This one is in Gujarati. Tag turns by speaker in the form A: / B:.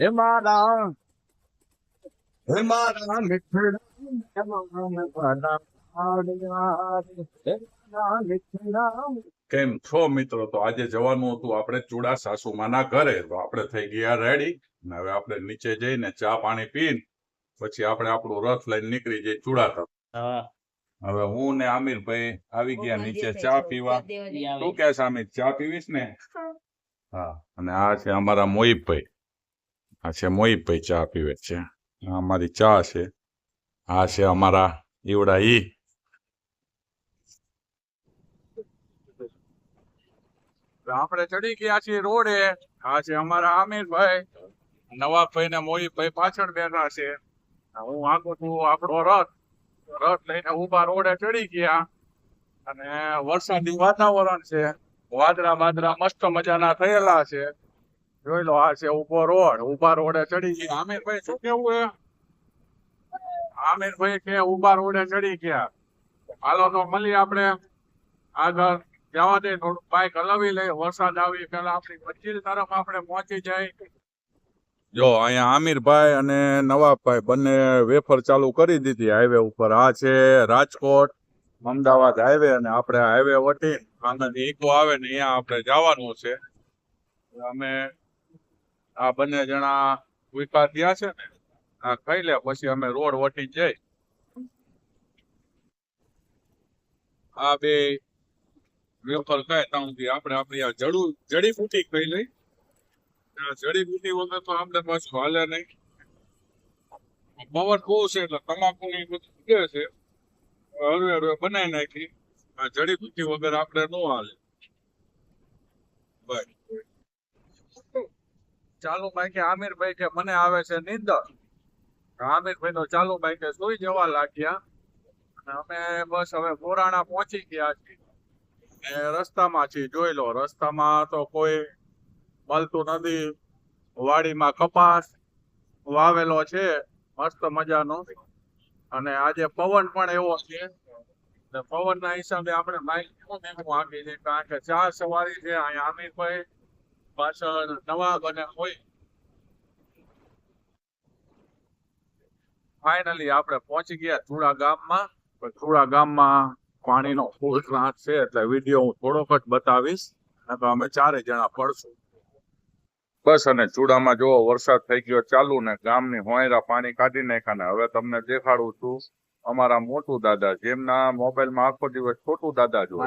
A: હે મારા હે મારા મિત્રા
B: કેમ છો મિત્રો? તો આજે જવાનું હતું આપણે ચૂડા સાસુમાના ઘરે. તો આપણે થઈ ગયા રેડી ને હવે આપણે નીચે જઈને ચા પાણી પીને પછી આપણે આપણું રથ લઈને નીકળી જઈએ ચૂડા તરફ હવે હું ને આમિરભાઈ આવી ગયા નીચે ચા પીવા. શું કે આમિર? ચા પીવીશ ને? હા. અને આ છે અમારા મોહિબભાઈ આ છે મોહિતભાઈ ચા પીવે છે. આ અમારી ચા છે. આ છે અમારા ઈવડા ઈ. આપણે ચડી ગયા છીએ રોડે. આ છે અમારા આમિરભાઈ નવાબભાઈ ને મોહિતભાઈ પાછળ બેઠા છે. હું આગો છું, આપણો રથ. રથ લઈને ઊભા રોડે ચડી ગયા. અને વરસાદી વાતાવરણ છે. વાદળા વાદળા મસ્ત મજાના થયેલા છે. જોઈ લો આ છે ઊભો રોડ ઊભા રોડે ચડી ગયા. આમિરભાઈ શું કેવું હે આમિરભાઈ કે ઊભા રોડે ચડી ગયા. હાલો તો મળીએ આપણે. આગળ જવા દે થોડું બાઈક હલાવી લઈ વરસાદ આવી પેલા આપણી મંજિલ તરફ આપણે પહોંચી જાય. જો અહીંયા આમિરભાઈ અને નવાબભાઈ બંને વેફર ચાલુ કરી દીધી હાઈવે ઉપર. આ છે રાજકોટ અમદાવાદ હાઈવે અને આપણે હાઈવે વટી. આનંદ ઈકો આવે ને અહીંયા આપણે જવાનું છે. અમે આ બંને જણા વિકા થયા છે ને, આ ખાઈ લે, પછી અમે રોડ વટી જઈ. આ બે વેફર ખાય ત્યાં સુધી આપણે આપણી આ જડું જડીબુટી ખાઈ લઈ. જડીબુટી વગર તો આપણે પાછું હાલે નહીં. પવન બહુ છે એટલે તમાકુ કે છે. હળવે હળવે બનાવી નાખી. આ જડીબુટી વગર આપણે ન હાલે. બસ. ચાલુ બાઈકે આમિરભાઈ કે મને આવે છે નીંદર આમિરભાઈ નો ચાલુ બાઈકે સુઈ જવા લાગ્યા. અને અમે બસ હવે બોરાણા પહોંચી ગયા છીએ. ને રસ્તામાં છીએ, જોઈ લો, રસ્તામાં તો કોઈ મળતું નથી વાડીમાં કપાસ વાવેલો છે, મસ્ત મજાનો. અને આજે પવન પણ એવો છે. પવન પવનના હિસાબે આપણે બાઈક આપી છે? કારણ કે ચાર સવારી છે અહીંયા આમિરભાઈ. પાછળ નવાબ અને હોય. ફાઇનલી આપણે પહોંચી ગયા ચુડા ગામમાં. પણ ગામમાં પાણીનો ફૂલ ત્રાસ છે, એટલે વીડિયો હું થોડોક જ બતાવીશ. તો અમે ચારે જણા પડશું બસ અને ચૂડામાં જો વરસાદ થઈ ગયો ચાલુ ને ગામની હોયરા પાણી કાઢી નાખ્યા ને હવે તમને દેખાડું છું. અમારા મોટું દાદા, જેમના મોબાઈલમાં આખો દિવસ છોટું દાદા જોવે.